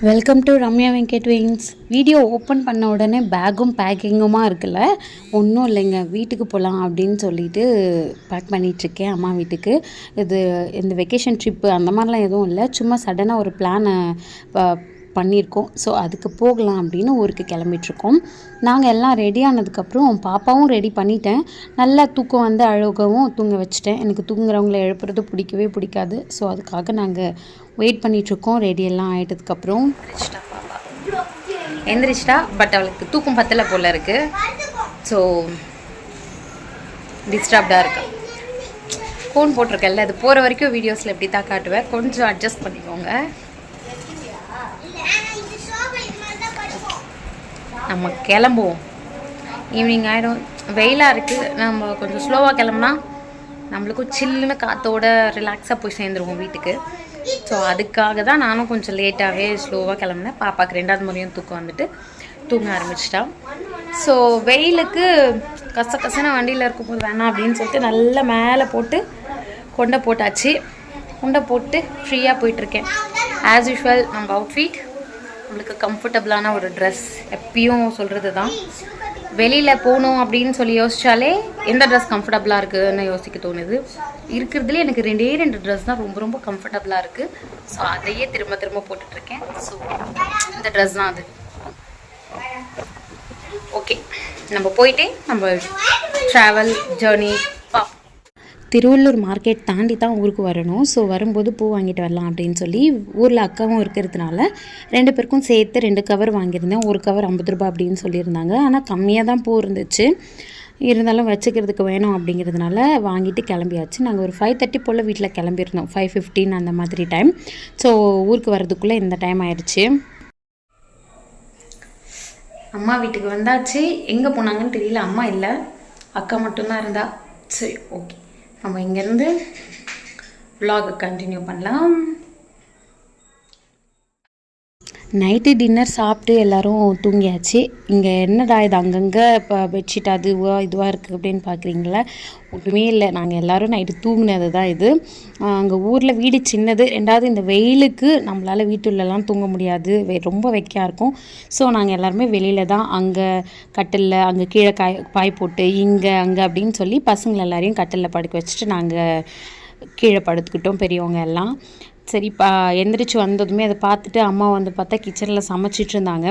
Welcome to Ramya Venkat wings video open பண்ண உடனே பேக்கும் பேக்கிங்குமா இருக்குல்ல? ஒன்றும் இல்லைங்க. வீட்டுக்கு போகலாம் அப்படின்னு சொல்லிட்டு பேக் பண்ணிகிட்ருக்கேன் அம்மா வீட்டுக்கு. இது இந்த வெக்கேஷன் ட்ரிப்பு அந்த மாதிரிலாம் எதுவும் இல்லை. சும்மா சடனாக ஒரு பிளானை பண்ணியிருக்கோம். ஸோ அதுக்கு போகலாம் அப்படின்னு ஊருக்கு கிளம்பிட்ருக்கோம் நாங்கள் எல்லாம் ரெடி ஆனதுக்கப்புறம் பாப்பாவும் ரெடி பண்ணிட்டேன். நல்லா தூக்கம் வந்து அழுகவும் தூங்க வச்சுட்டேன். எனக்கு தூங்குறவங்கள எழுப்புறது பிடிக்கவே பிடிக்காது. ஸோ அதுக்காக நாங்கள் வெயிட் பண்ணிகிட்ருக்கோம் ரெடியெல்லாம் ஆகிட்டதுக்கப்புறம் எந்திரிச்சிட்டா பட் அவளுக்கு தூக்கம் பத்தலை போல இருக்கு. ஸோ டிஸ்டர்ப்டாக இருக்கா? ஃபோன் போட்டிருக்கேன்ல அது போகிற வரைக்கும் வீடியோஸில் எப்படி தான் காட்டுவேன். கொஞ்சம் அட்ஜஸ்ட் பண்ணிக்கோங்க. நம்ம கிளம்புவோம். ஈவினிங் ஆகிடும் வெயிலாக இருக்குது நம்ம கொஞ்சம் ஸ்லோவாக கிளம்புனா நம்மளுக்கும் சில்லுன்னு காற்றோட ரிலாக்ஸாக போய் சேர்ந்துருவோம் வீட்டுக்கு. ஸோ அதுக்காக தான் நானும் கொஞ்சம் லேட்டாகவே ஸ்லோவாக கிளம்புனேன். பாப்பாவுக்கு ரெண்டாவது முறையும் தூக்கம் வந்துட்டு தூங்க ஆரம்பிச்சிட்டான் ஸோ வெயிலுக்கு கச கசன வண்டியில் இருக்கும்போது வேணாம் அப்படின்னு சொல்லிட்டு நல்லா மேலே போட்டு கொண்டை போட்டாச்சு. கொண்டை போட்டு ஃப்ரீயாக போயிட்டுருக்கேன் ஆஸ் யூஷுவல் நம்ம அவுட்ஃபிட் நம்மளுக்கு கம்ஃபர்டபுளான ஒரு ட்ரெஸ் எப்பயும் சொல்கிறது தான் வெளியில் போகணும் அப்படின்னு சொல்லி யோசித்தாலே எந்த ட்ரெஸ் கம்ஃபர்டபுளாக இருக்குதுன்னு யோசிக்க தோணுது. இருக்கிறதுலே எனக்கு ரெண்டே ரெண்டு ட்ரெஸ் தான் ரொம்ப ரொம்ப கம்ஃபர்டபுளாக இருக்குது ஸோ அதையே திரும்ப திரும்ப போட்டுட்ருக்கேன். ஸோ இந்த ட்ரெஸ் தான் அது. ஓகே நம்ம போயிட்டே நம்ம ட்ராவல் ஜேர்னி பா திருவள்ளூர் மார்க்கெட் தாண்டி தான் ஊருக்கு வரணும். ஸோ வரும்போது பூ வாங்கிட்டு வரலாம் அப்படின்னு சொல்லி ஊரில் அக்காவும் இருக்கிறதுனால ரெண்டு பேருக்கும் சேர்த்து ரெண்டு கவர் வாங்கியிருந்தேன். ஒரு கவர் ஐம்பது ரூபாய் அப்படின்னு சொல்லியிருந்தாங்க. ஆனால் கம்மியாக தான் பூ இருந்துச்சு. இருந்தாலும் வச்சுக்கிறதுக்கு வேணும் அப்படிங்கிறதுனால வாங்கிட்டு கிளம்பியாச்சு. நாங்கள் ஒரு ஃபைவ் தேர்ட்டி போல் வீட்டில் கிளம்பியிருந்தோம். ஃபைவ் ஃபிஃப்டீன் அந்த மாதிரி டைம் ஸோ ஊருக்கு வர்றதுக்குள்ளே இந்த டைம் ஆயிடுச்சு. அம்மா வீட்டுக்கு வந்தாச்சு. எங்கே போனாங்கன்னு தெரியல. அம்மா இல்லை. அக்கா மட்டும்தான் இருந்தா. சரி ஓகே நம்ம இங்கேருந்து vlog கண்டினியூ பண்ணலாம். நைட்டு டின்னர் சாப்பிட்டு எல்லாரும் தூங்கியாச்சு. இங்கே என்னடா இது? அங்கங்கே இப்போ பெட்ஷீட் அதுவாக இதுவாக இருக்குது அப்படின்னு பார்க்குறீங்களா ஒன்றுமே இல்லை. நாங்கள் எல்லோரும் நைட்டு தூங்கினது தான் இது அங்கே ஊரில் வீடு சின்னது. ரெண்டாவது இந்த வெயிலுக்கு நம்மளால் வீட்டுலலாம் தூங்க முடியாது. வெ ரொம்ப வெக்கையாக இருக்கும். ஸோ நாங்கள் எல்லாருமே வெளியில் தான் அங்கே கட்டிலில் அங்கே கீழே காய் பாய் போட்டு இங்கே அங்கே அப்படின்னு சொல்லி பசங்களை எல்லாரையும் கட்டிலில் படுக்க வச்சுட்டு நாங்கள் கீழே படுத்துக்கிட்டோம். பெரியவங்க எல்லாம். சரி பா எந்திரிச்சு வந்ததுமே அதை பார்த்துட்டு அம்மா வந்து பார்த்தா கிச்சனில் சமைச்சிட்டு இருந்தாங்க.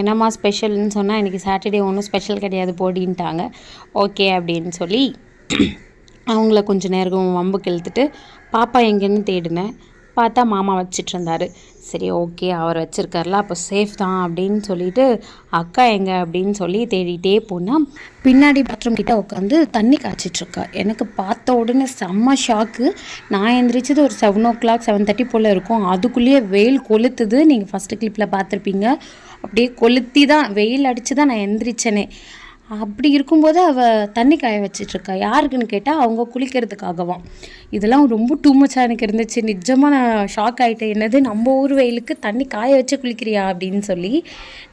என்னம்மா ஸ்பெஷல்னு சொன்னால் இன்றைக்கி சாட்டர்டே ஒன்றும் ஸ்பெஷல் கிடையாது போடின்ட்டாங்க. ஓகே அப்படின்னு சொல்லி அவங்கள கொஞ்சம் நேரம் வம்புக்கு இழுத்துட்டு பாப்பா எங்கேன்னு தேடினேன். பார்த்தா மாமா வச்சிட்ருந்தார். சரி ஓகே அவர் வச்சுருக்கார்ல அப்போ சேஃப் தான் அப்படின்னு சொல்லிட்டு அக்கா எங்க? அப்படின்னு சொல்லி தேடிட்டே போனால் பின்னாடி பாத்ரூம் கிட்டே உட்காந்து தண்ணி காய்ச்சிட்ருக்கா. எனக்கு பார்த்த உடனே செம்ம ஷாக்கு நான் எந்திரிச்சது ஒரு seven o'clock seven thirty போல் இருக்கும். அதுக்குள்ளேயே வெயில் கொளுத்துது. நீங்கள் ஃபஸ்ட்டு கிளிப்பில் பார்த்துருப்பீங்க. அப்படியே கொளுத்தி தான் வெயில் அடித்து தான் நான் எந்திரிச்சேனே. அப்படி இருக்கும்போது அவள் தண்ணி காய வச்சிட்ருக்கா. யாருக்குன்னு கேட்டால் அவங்க குளிக்கிறதுக்காகவாம். இதெல்லாம் ரொம்ப டூ மச்சாக எனக்கு இருந்துச்சு. நிஜமாக நான் ஷாக் ஆகிட்டேன் என்னது நம்ம ஊர் வெயிலுக்கு தண்ணி காய வச்சு குளிக்கிறியா அப்படின்னு சொல்லி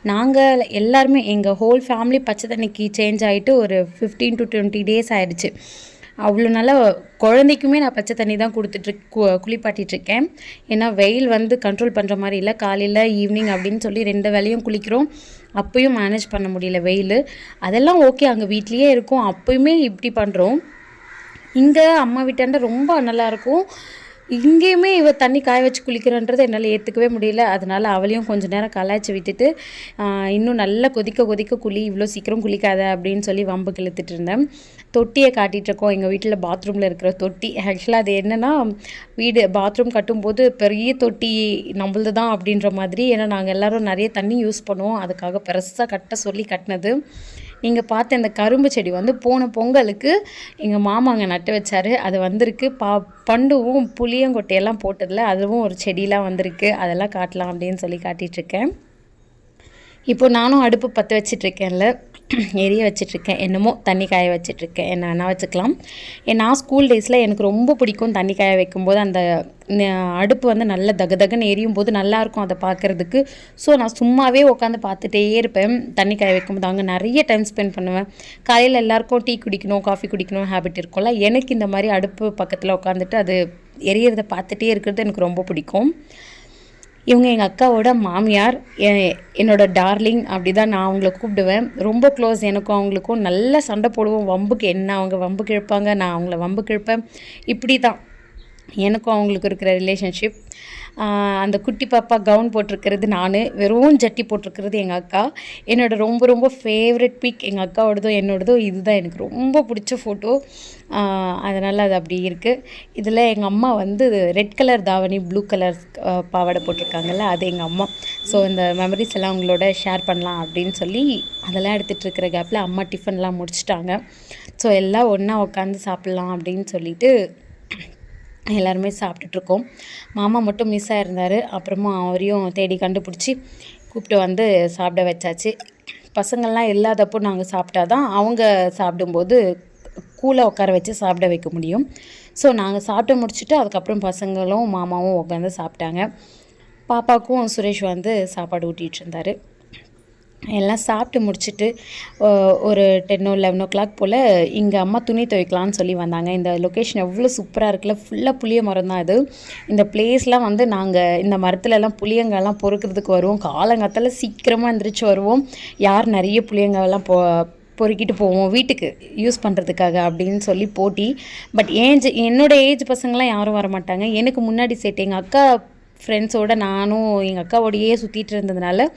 நாங்கள் எல்லாருமே எங்கள் ஹோல் ஃபேமிலி பச்சை தண்ணிக்கு சேஞ்ச் ஆகிட்டு ஒரு ஃபிஃப்டீன் டு டுவெண்ட்டி டேஸ் ஆயிடுச்சு. அவ்வளோ நல்லா குழந்தைக்குமே நான் பச்சை தண்ணி தான் கொடுத்துட்டு கு குளிப்பாட்டிகிட்ருக்கேன் ஏன்னா வெயில் வந்து கண்ட்ரோல் பண்ணுற மாதிரி இல்லை. காலையில் ஈவினிங் அப்படின்னு சொல்லி ரெண்டு வேலையும் குளிக்கிறோம். அப்பயும் மேனேஜ் பண்ண முடியல வெயில். அதெல்லாம் ஓகே அங்கே வீட்லேயே இருக்கும். அப்பயுமே இப்படி பண்ணுறோம் இங்கே அம்மா வீட்டாண்ட ரொம்ப நல்லாயிருக்கும் இங்கேயுமே இவ தண்ணி காய வச்சு குளிக்கிறன்றது என்னால் ஏற்றுக்கவே முடியல. அதனால் அவளையும் கொஞ்சம் நேரம் கலாய்ச்சி விட்டுட்டு இன்னும் நல்லா கொதிக்க கொதிக்க குளி இவ்வளோ சீக்கிரம் குளிக்காத அப்படின்னு சொல்லி வம்பு கிழத்துட்டு இருந்தேன். தொட்டியை காட்டிகிட்டு இருக்கோம். எங்கள் வீட்டில் பாத்ரூமில் இருக்கிற தொட்டி. ஆக்சுவலாக அது என்னென்னா வீடு பாத்ரூம் கட்டும்போது பெரிய தொட்டி நம்மளது தான் அப்படின்ற மாதிரி. ஏன்னா நாங்கள் எல்லோரும் நிறைய தண்ணி யூஸ் பண்ணுவோம். அதுக்காக பெருசாக கட்ட சொல்லி கட்டினது. நீங்கள் பார்த்த இந்த கரும்பு செடி வந்து போன பொங்கலுக்கு எங்கள் மாமா அங்கே நட்டு வச்சார். அது வந்திருக்கு. பா பண்டுவும் புளியங்கொட்டையெல்லாம் போட்டதில் அதுவும் ஒரு செடியெலாம் வந்திருக்கு. அதெல்லாம் காட்டலாம் அப்படின்னு சொல்லி காட்டிகிட்ருக்கேன் இப்போ நானும் அடுப்பு பற்ற வச்சிட்ருக்கேன்ல எரிய வச்சிட்ருக்கேன். என்னமோ தண்ணி காய வச்சிட்ருக்கேன். என்ன வேணால் வச்சுக்கலாம். நான் ஸ்கூல் டேஸில் எனக்கு ரொம்ப பிடிக்கும் தண்ணி காய வைக்கும்போது அந்த அடுப்பு வந்து நல்ல தகதகன்னு எரியும் போது நல்லாயிருக்கும் அதை பார்க்குறதுக்கு ஸோ நான் சும்மாவே உட்காந்து பார்த்துட்டே இருப்பேன். தண்ணி காய வைக்கும்போது அங்கே நிறைய டைம் ஸ்பெண்ட் பண்ணுவேன். காலையில் எல்லாருக்கும் டீ குடிக்கணும் காஃபி குடிக்கணும் ஹேபிட் இருக்கும்ல. எனக்கு இந்த மாதிரி அடுப்பு பக்கத்தில் உட்காந்துட்டு அது எரியறதை பார்த்துட்டே இருக்கிறது எனக்கு ரொம்ப பிடிக்கும். இவங்க எங்கள் அக்காவோட மாமியார் எ- என்னோட டார்லிங் அப்படி தான் நான் அவங்கள கூப்பிடுவேன். ரொம்ப க்ளோஸ் எனக்கும் அவங்களுக்கும் நல்ல சண்டை போடுவோம். வம்புக்கு என்ன அவங்க வம்புக்கு இழுப்பாங்க நான் அவங்கள வம்புக்கு இழுப்பேன் இப்படி தான் எனக்கும் அவங்களுக்கு இருக்கிற ரிலேஷன்ஷிப் அந்த குட்டி பாப்பா கவுன் போட்டிருக்கிறது நான். வெறும் ஜட்டி போட்டிருக்கிறது எங்கள் அக்கா. என்னோட ரொம்ப ரொம்ப ஃபேவரட் பிக் எங்கள் அக்காவோடதோ என்னோடதோ இதுதான் எனக்கு ரொம்ப பிடிச்ச ஃபோட்டோ அதனால் அது அப்படி இருக்குது இதில் எங்கள் அம்மா வந்து ரெட் கலர் தாவணி ப்ளூ கலர் பாவாடை போட்டிருக்காங்கல்ல அது எங்கள் அம்மா. ஸோ இந்த மெமரிஸ் எல்லாம் உங்களோட ஷேர் பண்ணலாம் அப்படின்னு சொல்லி அதெல்லாம் எடுத்துகிட்டு இருக்கிற கேப்பில் அம்மா டிஃபன்லாம் முடிச்சிட்டாங்க. ஸோ எல்லாம் ஒன்றா உட்காந்து சாப்பிட்லாம் அப்படின்னு சொல்லிட்டு எல்லாருமே சாப்பிட்டுட்ருக்கோம். மாமா மட்டும் மிஸ் ஆகிருந்தார் அப்புறமா அவரையும் தேடி கண்டுபிடிச்சி கூப்பிட்டு வந்து சாப்பிட வச்சாச்சு. பசங்கள்லாம் இல்லாதப்போ நாங்கள் சாப்பிட்டா தான் அவங்க சாப்பிடும்போது கூலை உட்கார வச்சு சாப்பிட வைக்க முடியும். ஸோ நாங்கள் சாப்பிட்டு முடிச்சுட்டு அதுக்கப்புறம் பசங்களும் மாமாவும் உட்காந்து சாப்பிட்டாங்க. பாப்பாவுக்கும் சுரேஷ் வந்து சாப்பாடு ஊட்டிகிட்டு இருந்தார். எல்லாம் சாப்பிட்டு முடிச்சுட்டு ஒரு ten or eleven o'clock போல் இங்கே அம்மா துணி துவைக்கலான்னு சொல்லி வந்தாங்க. இந்த லொக்கேஷன் எவ்வளோ சூப்பராக இருக்குல்ல ஃபுல்லாக புளிய மரம் தான் இது இந்த பிளேஸ்லாம் வந்து நாங்கள் இந்த மரத்துலலாம் புளியங்காய்லாம் பொறுக்கிறதுக்கு வருவோம். காலங்காத்தால சீக்கிரமாக எந்திரிச்சு வருவோம். யார் நிறைய புளியங்காயெல்லாம் போ பொறுக்கிட்டு போவோம் வீட்டுக்கு யூஸ் பண்ணுறதுக்காக அப்படின்னு சொல்லி போட்டி. பட் ஏஜ் என்னோடய ஏஜ் பசங்களாம் யாரும் வர மாட்டாங்க எனக்கு முன்னாடி சேர்த்து எங்கள் அக்கா ஃப்ரெண்ட்ஸோட நானும் எங்கள் அக்காவோடையே சுற்றிட்டு இருந்ததுனால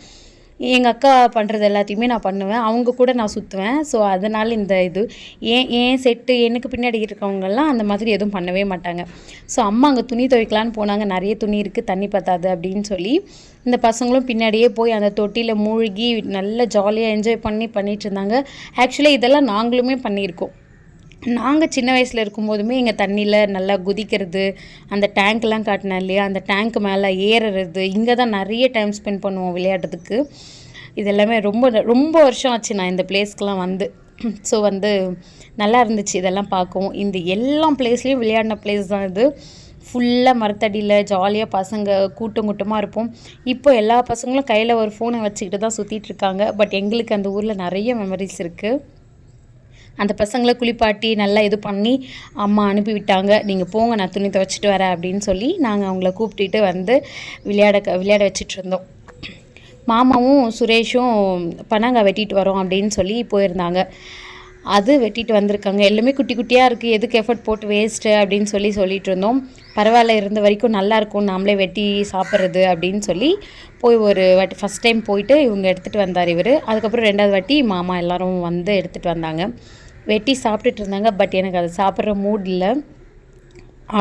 எங்கள் அக்கா பண்ணுறது எல்லாத்தையுமே நான் பண்ணுவேன். அவங்க கூட நான் சுற்றுவேன் ஸோ அதனால் இந்த இது. ஏன் ஏன் செட்டு எனக்கு பின்னாடி இருக்கவங்கெல்லாம் அந்த மாதிரி எதுவும் பண்ணவே மாட்டாங்க. ஸோ அம்மா அங்கே துணி துவைக்கலான்னு போனாங்க. நிறைய துணி இருக்குது தண்ணி பத்தாது அப்படின்னு சொல்லி இந்த பசங்களும் பின்னாடியே போய் அந்த தொட்டியில் மூழ்கி நல்ல ஜாலியாக என்ஜாய் பண்ணி பண்ணிகிட்டு இருந்தாங்க. ஆக்சுவலி இதெல்லாம் நாங்களுமே பண்ணியிருக்கோம். நாங்கள் சின்ன வயசில் இருக்கும்போதுமே எங்கள் தண்ணியில் நல்லா குதிக்கிறது அந்த டேங்க்லாம் காட்டினேன் இல்லையா அந்த டேங்க் மேலே ஏறுறது இங்கே தான் நிறைய டைம் ஸ்பெண்ட் பண்ணுவோம் விளையாடுறதுக்கு. இது எல்லாமே ரொம்ப ரொம்ப வருஷம் ஆச்சு நான் இந்த பிளேஸ்க்கெலாம் வந்து. ஸோ வந்து நல்லா இருந்துச்சு இதெல்லாம் பார்க்கவும். இந்த எல்லா பிளேஸ்லேயும் விளையாடின பிளேஸ் தான் இது. ஃபுல்லாக மரத்தடியில் ஜாலியாக பசங்க கூட்டம் கூட்டமாக இருப்போம். இப்போ எல்லா பசங்களும் கையில் ஒரு ஃபோனை வச்சுக்கிட்டு தான் சுற்றிட்டு இருக்காங்க. பட் எங்களுக்கு அந்த ஊரில் நிறைய மெமரிஸ் இருக்குது அந்த பசங்களை குளிப்பாட்டி நல்லா இது பண்ணி அம்மா அனுப்பி விட்டாங்க நீங்கள் போங்க நான் துணி துவைச்சிட்டு வரேன் அப்படின்னு சொல்லி நாங்கள் அவங்கள கூப்பிட்டுட்டு வந்து விளையாட க- விளையாட வச்சிட்டு இருந்தோம். மாமாவும் சுரேஷும் பனங்காய் வெட்டிட்டு வரோம் அப்படின்னு சொல்லி போயிருந்தாங்க. அது வெட்டிட்டு வந்திருக்காங்க. எல்லாமே குட்டி குட்டியாக இருக்குது எதுக்கு எஃபர்ட் போட்டு வேஸ்ட்டு அப்படின்னு சொல்லி சொல்லிட்டு இருந்தோம். பரவாயில்ல இருந்த வரைக்கும் நல்லாயிருக்கும் நாமளே வெட்டி சாப்பிட்றது அப்படின்னு சொல்லி போய் ஒரு வாட்டி ஃபஸ்ட் டைம் போயிட்டு இவங்க எடுத்துகிட்டு வந்தார் இவர். அதுக்கப்புறம் ரெண்டாவது வாட்டி மாமா எல்லோரும் வந்து எடுத்துகிட்டு வந்தாங்க. வெட்டி சாப்பிட்டுட்டு இருந்தாங்க. பட் எனக்கு அதை சாப்பிட்ற மூட் இல்லை.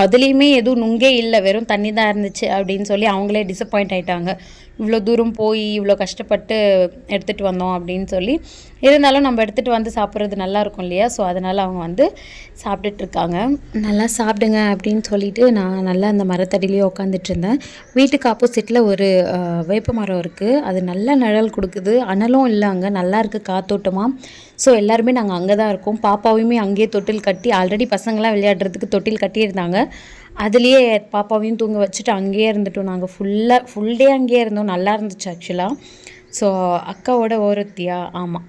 அதுலேயுமே எதுவும் நுங்கே இல்லை. வெறும் தண்ணி தான் இருந்துச்சு அப்படின்னு சொல்லி அவங்களே டிசப்பாயிண்ட் ஆகிட்டாங்க இவ்வளோ தூரம் போய் இவ்வளோ கஷ்டப்பட்டு எடுத்துகிட்டு வந்தோம் அப்படின்னு சொல்லி இருந்தாலும் நம்ம எடுத்துகிட்டு வந்து சாப்பிட்றது நல்லா இருக்கும் இல்லையா? ஸோ அதனால் அவங்க வந்து சாப்பிட்டுட்ருக்காங்க. நல்லா சாப்பிடுங்க அப்படின்னு சொல்லிட்டு நான் நல்லா அந்த மரத்தடியிலேயே உட்காந்துட்டு இருந்தேன் வீட்டுக்கு ஆப்போசிட்டில் ஒரு வேப்ப மரம் இருக்குது அது நல்ல நிழல் கொடுக்குது. அனலும் இல்லை அங்கே. நல்லா இருக்குது காத்தோட்டமாக ஸோ எல்லாருமே நாங்கள் அங்கே தான் இருக்கோம். பாப்பாவையுமே அங்கேயே தொட்டில் கட்டி ஆல்ரெடி பசங்களாம் விளையாடுறதுக்கு தொட்டில் கட்டியிருந்தாங்க. அதுலேயே பாப்பாவையும் தூங்க வச்சுட்டு அங்கேயே இருந்துட்டோம் நாங்கள் ஃபுல்லாக ஃபுல் டே அங்கேயே இருந்தோம். நல்லா இருந்துச்சு ஆக்சுவலாக ஸோ அக்காவோட ஓரத்தியா? ஆமாம்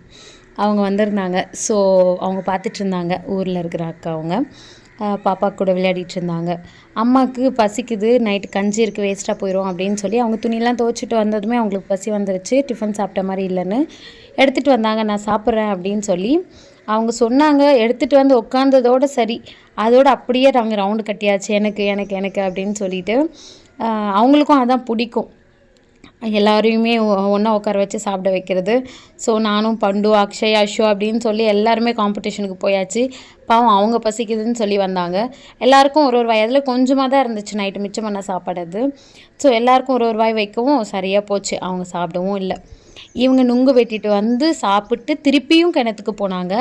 அவங்க வந்திருந்தாங்க. ஸோ அவங்க பார்த்துட்டு இருந்தாங்க. ஊரில் இருக்கிற அக்கா அவங்க. பாப்பா கூட விளையாடிட்டு இருந்தாங்க. அம்மாவுக்கு பசிக்குது. நைட்டு கஞ்சி இருக்குது வேஸ்ட்டாக போயிடும் அப்படின்னு சொல்லி அவங்க துணியெல்லாம் துவைச்சிட்டு வந்ததுமே அவங்களுக்கு பசி வந்துருச்சு. டிஃபன் சாப்பிட்ட மாதிரி இல்லைன்னு எடுத்துகிட்டு வந்தாங்க. நான் சாப்பிட்றேன் அப்படின்னு சொல்லி அவங்க சொன்னாங்க எடுத்துகிட்டு வந்து உட்காந்ததோட சரி அதோட அப்படியே நாங்கள் ரவுண்டு கட்டியாச்சு எனக்கு எனக்கு எனக்கு அப்படின்னு சொல்லிட்டு அவங்களுக்கும் அதான் பிடிக்கும். எல்லாரையுமே ஒன்றா உட்கார வச்சு சாப்பிட வைக்கிறது. ஸோ நானும் பண்டு அக்ஷய் அஷு அப்படின்னு சொல்லி எல்லாருமே காம்படிஷனுக்கு போயாச்சு. பாவம் அவங்க பசிக்குதுன்னு சொல்லி வந்தாங்க. எல்லாருக்கும் ஒரு ஒரு வயதில் கொஞ்சமாக தான் இருந்துச்சு நைட்டு மிச்சம் பண்ண சாப்பாடு அது. ஸோ எல்லாருக்கும் ஒரு ஒரு வாய் வைக்கவும் சரியாக போச்சு. அவங்க சாப்பிடவும் இல்லை. இவங்க நுங்கு வெட்டிட்டு வந்து சாப்பிட்டு திருப்பியும் கிணத்துக்கு போனாங்க.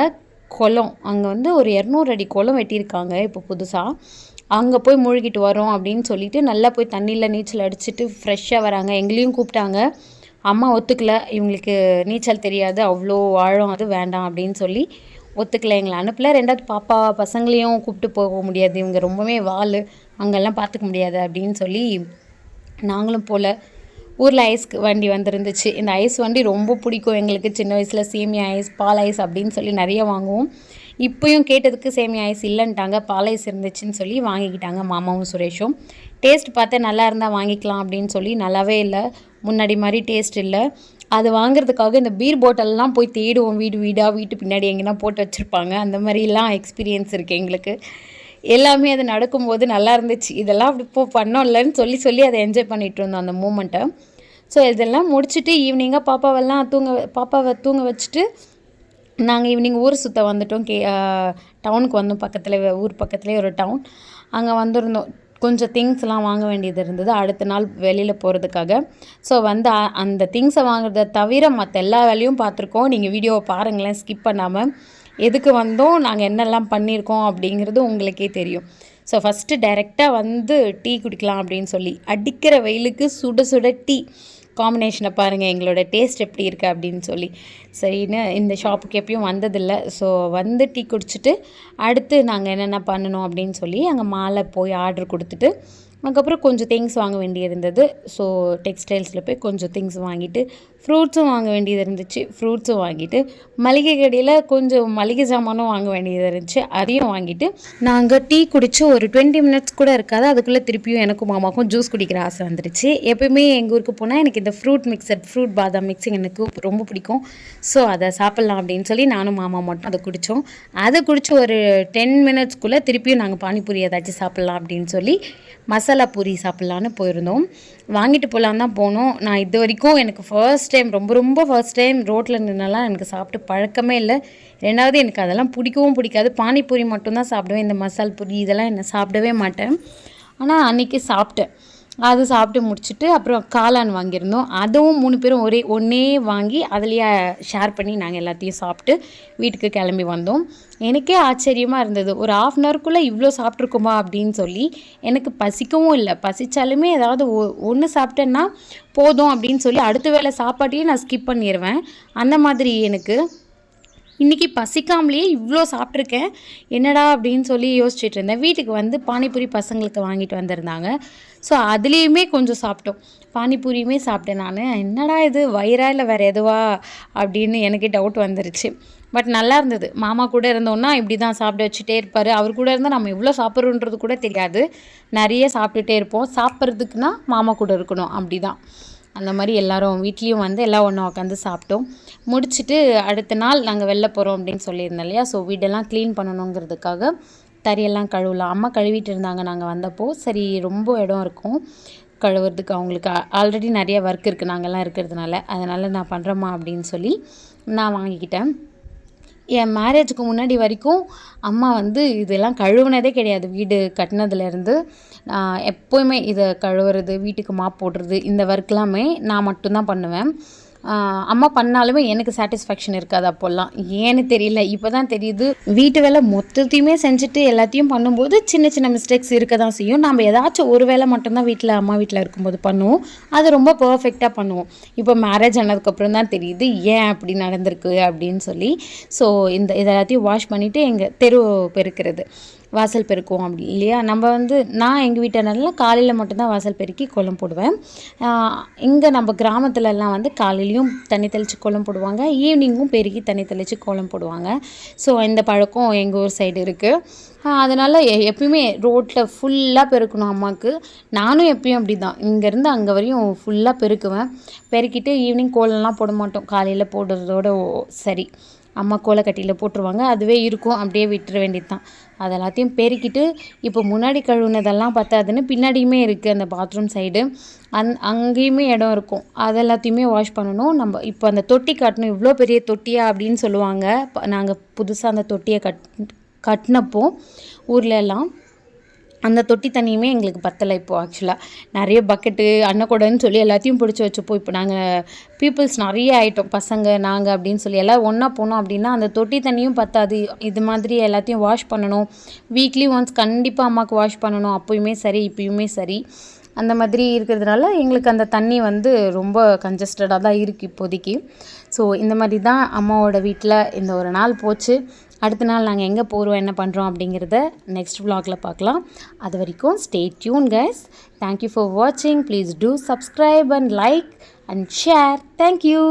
குளம். அங்கே வந்து ஒரு இரநூறு அடி குளம் வெட்டியிருக்காங்க இப்போ புதுசாக அங்கே போய் மூழ்கிட்டு வரோம் அப்படின்னு சொல்லிட்டு நல்லா போய் தண்ணியில் நீச்சல் அடிச்சுட்டு ஃப்ரெஷ்ஷாக வராங்க. எங்களையும் கூப்பிட்டாங்க. அம்மா ஒத்துக்கல. இவங்களுக்கு நீச்சல் தெரியாது. அவ்வளோ ஆழம். அது வேண்டாம் அப்படின்னு சொல்லி ஒத்துக்கல. எங்களை அனுப்பல. ரெண்டாவது பாப்பா பசங்களையும் கூப்பிட்டு போக முடியாது. இவங்க ரொம்பவே வாள் அங்கெல்லாம் பார்த்துக்க முடியாது அப்படின்னு சொல்லி நாங்களும் போல. ஊரில் ஐஸ் வண்டி வந்துருந்துச்சு. இந்த ஐஸ் வண்டி ரொம்ப பிடிக்கும் எங்களுக்கு. சின்ன வயசில் சேமியா ஐஸ் பால் ஐஸ் அப்படின்னு சொல்லி நிறைய வாங்குவோம். இப்போயும் கேட்டதுக்கு சேமியா ஐஸ் இல்லைன்ட்டாங்க. பால் ஐஸ் இருந்துச்சுன்னு சொல்லி வாங்கிக்கிட்டாங்க மாமாவும் சுரேஷும். டேஸ்ட் பார்த்தா நல்லா இருந்தால் வாங்கிக்கலாம் அப்படின்னு சொல்லி நல்லாவே இல்லை. முன்னாடி மாதிரி டேஸ்ட் இல்லை. அது வாங்குறதுக்காக இந்த பீர் பாட்டில்லாம் போய் தேடுவோம். வீடு வீடாக வீட்டு பின்னாடி எங்கேனா போட்டு வச்சுருப்பாங்க. அந்த மாதிரிலாம் எக்ஸ்பீரியன்ஸ் இருக்குது எங்களுக்கு. எல்லாமே அது நடக்கும்போது நல்லா இருந்துச்சு. இதெல்லாம் அப்படி இப்போ பண்ணோம்லன்னு சொல்லி சொல்லி அதை என்ஜாய் பண்ணிகிட்டு இருந்தோம் அந்த மூமெண்ட்டை ஸோ இதெல்லாம் முடிச்சுட்டு ஈவினிங்காக பாப்பாவெல்லாம் தூங்க பாப்பாவை தூங்க வச்சுட்டு நாங்கள் ஈவினிங் ஊர் சுற்ற வந்துட்டோம். கே டவுனுக்கு வந்தோம். பக்கத்தில் ஊர் பக்கத்துலேயே ஒரு டவுன் அங்கே வந்திருந்தோம். கொஞ்சம் திங்ஸ்லாம் வாங்க வேண்டியது இருந்தது. அடுத்த நாள் வெளியில் போகிறதுக்காக ஸோ வந்து அந்த திங்ஸை வாங்குறத தவிர மற்ற எல்லா வேலையும் பார்த்துருக்கோம். நீங்கள் வீடியோவை பாருங்களேன். ஸ்கிப் பண்ணாமல் எதுக்கு வந்தோம் நாங்கள் என்னெல்லாம் பண்ணியிருக்கோம் அப்படிங்கிறது உங்களுக்கே தெரியும். ஸோ ஃபஸ்ட்டு டைரெக்டாக வந்து டீ குடிக்கலாம் அப்படின்னு சொல்லி அடிக்கிற வெயிலுக்கு சுட சுட டீ. காம்பினேஷனை பாருங்கள் எங்களோட டேஸ்ட் எப்படி இருக்குது அப்படின்னு சொல்லி. சரின்னு இந்த ஷாப்புக்கு எப்பயும் வந்ததில்லை. ஸோ வந்து டீ குடிச்சிட்டு அடுத்து நாங்கள் என்னென்ன பண்ணணும் அப்படின்னு சொல்லி அங்கே மாலை போய் ஆர்டர் கொடுத்துட்டு அதுக்கப்புறம் கொஞ்சம் திங்ஸ் வாங்க வேண்டியது இருந்தது. ஸோ டெக்ஸ்டைல்ஸில் போய் கொஞ்சம் திங்ஸ் வாங்கிட்டு ஃப்ரூட்ஸும் வாங்க வேண்டியது இருந்துச்சு. ஃப்ரூட்ஸும் வாங்கிட்டு மளிகை கடையில் கொஞ்சம் மளிகை சாமானும் வாங்க வேண்டியது இருந்துச்சு. அதையும் வாங்கிட்டு நாங்கள் டீ குடித்து ஒரு டுவெண்ட்டி மினிட்ஸ் கூட இருக்காது. அதுக்குள்ளே திருப்பியும் எனக்கும் மாமாக்கும் ஜூஸ் குடிக்கிற ஆசை வந்துருச்சு. எப்பயுமே எங்கள் ஊருக்கு போனால் எனக்கு இந்த ஃப்ரூட் மிக்சர் ஃப்ரூட் பாதாம் மிக்சிங் எனக்கு ரொம்ப பிடிக்கும். ஸோ அதை சாப்பிட்லாம் அப்படின்னு சொல்லி நானும் மாமா மட்டும் அதை குடித்தோம் அதை குடித்து ஒரு டென் மினிட்ஸ்க்குள்ளே திருப்பியும் நாங்கள் பானிபூரி ஏதாச்சும் சாப்பிட்லாம் அப்படின்னு சொல்லி மசாலா பூரி சாப்பிட்லான்னு போயிருந்தோம். வாங்கிட்டு போகலான் தான் போனோம். நான் இது வரைக்கும் எனக்கு ஃபர்ஸ்ட் டைம் ரொம்ப ரொம்ப ஃபர்ஸ்ட் டைம் ரோட்டில் நின்னலாம் எனக்கு சாப்பிட்டு பழக்கமே இல்லை. ரெண்டாவது எனக்கு அதெல்லாம் பிடிக்கவும் பிடிக்காது. பானிபூரி மட்டும்தான் சாப்பிடுவேன். இந்த மசால் பூரி இதெல்லாம் என்ன சாப்பிடவே மாட்டேன். ஆனால் அன்றைக்கி சாப்பிட்டேன். அது சாப்பிட்டு முடிச்சுட்டு அப்புறம் காளான் வாங்கியிருந்தோம். அதுவும் மூணு பேரும் ஒரே ஒன்றே வாங்கி அதுலேயே ஷேர் பண்ணி நாங்கள் எல்லாத்தையும் சாப்பிட்டு வீட்டுக்கு கிளம்பி வந்தோம். எனக்கே ஆச்சரியமாக இருந்தது. ஒரு ஆஃப் அன் ஹவருக்குள்ளே இவ்வளோ சாப்பிட்ருக்குமா அப்படின்னு சொல்லி. எனக்கு பசிக்கவும் இல்லை. பசித்தாலுமே ஏதாவது ஒ ஒன்று சாப்பிட்டேன்னா போதும் அப்படின்னு சொல்லி அடுத்த வேலை சாப்பாட்டையும் நான் ஸ்கிப் பண்ணிடுவேன் அந்த மாதிரி எனக்கு. இன்றைக்கி பசிக்காமலேயே இவ்வளோ சாப்பிட்ருக்கேன் என்னடா அப்படின்னு சொல்லி யோசிச்சுட்டு இருந்தேன். வீட்டுக்கு வந்து பானிபூரி பசங்களுக்கு வாங்கிட்டு வந்திருந்தாங்க. ஸோ அதுலேயுமே கொஞ்சம் சாப்பிட்டோம். பானிபூரியுமே சாப்பிட்டேன் நான். என்னடா இது? வயிறா இல்லை வேறு எதுவா? அப்படின்னு எனக்கு டவுட் வந்துருச்சு. பட் நல்லா இருந்தது. மாமா கூட இருந்தோன்னா இப்படி தான் சாப்பிட வச்சுட்டே இருப்பார். அவர் கூட இருந்தால் நம்ம எவ்வளோ சாப்பிட்றோன்றது கூட தெரியாது. நிறைய சாப்பிட்டுட்டே இருப்போம். சாப்பிட்றதுக்குன்னா மாமா கூட இருக்கணும். அப்படி தான் அந்த மாதிரி எல்லோரும் வீட்லேயும் வந்து எல்லாம் ஒன்றா உட்காந்து சாப்பிட்டோம். முடிச்சுட்டு அடுத்த நாள் நாங்கள் வெளில போகிறோம் அப்படின்னு சொல்லியிருந்தோம் இல்லையா? ஸோ வீடெல்லாம் க்ளீன் பண்ணணுங்கிறதுக்காக தறியெல்லாம் கழுவலாம் அம்மா கழுவிட்டு இருந்தாங்க நாங்கள் வந்தப்போ. சரி ரொம்ப இடம் இருக்கும். கழுவுறதுக்கு அவங்களுக்கு ஆல்ரெடி நிறைய ஒர்க் இருக்குது நாங்கள்லாம் இருக்கிறதுனால. அதனால் நான் பண்ணுறேம்மா அப்படின்னு சொல்லி நான் வாங்கிக்கிட்டேன். என் மேரேஜுக்கு முன்னாடி வரைக்கும் அம்மா வந்து இதெல்லாம் கழுவுனதே கிடையாது. வீடு கட்டினதுலேருந்து எப்போயுமே இதை கழுவுறது வீட்டுக்கு மாப் போடுறது இந்த ஒர்க்லாமே நான் மட்டும்தான் பண்ணுவேன். அம்மா பண்ணாலுமே எனக்கு சாட்டிஸ்ஃபேக்ஷன் இருக்காது அப்போல்லாம். ஏன்னு தெரியல. இப்போ தான் தெரியுது. வீட்டு வேலை மொத்தத்தையுமே செஞ்சுட்டு எல்லாத்தையும் பண்ணும்போது சின்ன சின்ன மிஸ்டேக்ஸ் இருக்க தான் செய்யும். நம்ம ஏதாச்சும் ஒரு வேலை மட்டும்தான் வீட்டில் அம்மா வீட்டில் இருக்கும்போது பண்ணுவோம். அது ரொம்ப பர்ஃபெக்டாக பண்ணுவோம். இப்போ மேரேஜ் ஆனதுக்கப்புறம் தான் தெரியுது. ஏன் அப்படி நடந்திருக்கு அப்படின்னு சொல்லி. ஸோ இந்த இதெல்லாத்தையும் வாஷ் பண்ணிவிட்டு எங்கள் தெரு பெருக்கிறது. வாசல் பெருக்குவோம் அப்படி இல்லையா? நம்ம வந்து நான் எங்கள் வீட்டினால காலையில் மட்டும்தான் வாசல் பெருக்கி கோலம் போடுவேன். இங்கே நம்ம கிராமத்துலலாம் வந்து காலையிலையும் தண்ணி தெளித்து கோலம் போடுவாங்க ஈவினிங்கும் பெருக்கி தண்ணி தெளித்து கோலம் போடுவாங்க. ஸோ இந்த பழக்கம் எங்கள் ஊர் சைடு இருக்குது அதனால் எப்பயுமே ரோட்டில் ஃபுல்லாக பெருக்கணும் அம்மாவுக்கு நானும் எப்பயும் அப்படி தான் இங்கேருந்து அங்கே வரையும் ஃபுல்லாக பெருக்குவேன். பெருக்கிட்டு ஈவினிங் கோலம்லாம் போட மாட்டோம். காலையில் போடுறதோட சரி. அம்மா கோலக்கட்டியில் போட்டுருவாங்க. அதுவே இருக்கும். அப்படியே விட்டுற வேண்டியது தான் அது எல்லாத்தையும் பெருக்கிட்டு இப்போ முன்னாடி கழுவுனதெல்லாம் பத்தாதுன்னு பின்னாடியுமே இருக்குது அந்த பாத்ரூம் சைடு அந் அங்கேயுமே இடம் இருக்கும். அதெல்லாத்தையுமே வாஷ் பண்ணணும். நம்ம இப்போ அந்த தொட்டி கட்டணும். இவ்வளோ பெரிய தொட்டியா அப்படின்னு சொல்லுவாங்க. நாங்கள் புதுசாக அந்த தொட்டியை கட் கட்டினப்போ ஊர்லெல்லாம் எல்லாம் அந்த தொட்டி தண்ணியுமே எங்களுக்கு பத்தலை இப்போது ஆக்சுவலாக நிறைய பக்கெட்டு அன்னக்கூடன்னு சொல்லி எல்லாத்தையும் பிடிச்சி வச்சுப்போம். இப்போ நாங்கள் பீப்புள்ஸ் நிறைய ஆகிட்டோம் பசங்க நாங்கள் அப்படின்னு சொல்லி எல்லாம் ஒன்றா போனோம் அப்படின்னா அந்த தொட்டி தண்ணியும் பத்தாது. இது மாதிரி எல்லாத்தையும் வாஷ் பண்ணணும். வீக்லி ஒன்ஸ் கண்டிப்பாக அம்மாவுக்கு வாஷ் பண்ணணும். அப்போயுமே சரி இப்போயுமே சரி. அந்த மாதிரி இருக்கிறதுனால எங்களுக்கு அந்த தண்ணி வந்து ரொம்ப கன்ஜஸ்டடாக தான் இருக்குது இப்போதைக்கு. ஸோ இந்த மாதிரி தான் அம்மாவோட வீட்டில் இந்த ஒரு நாள் போச்சு. அடுத்த நாள் நாங்கள் எங்கே போகிறோம் என்ன பண்ணுறோம் அப்படிங்கிறத நெக்ஸ்ட் விலாகில் பார்க்கலாம் அது வரைக்கும் stay tuned guys thank you for வாட்சிங் please do subscribe and like and share thank you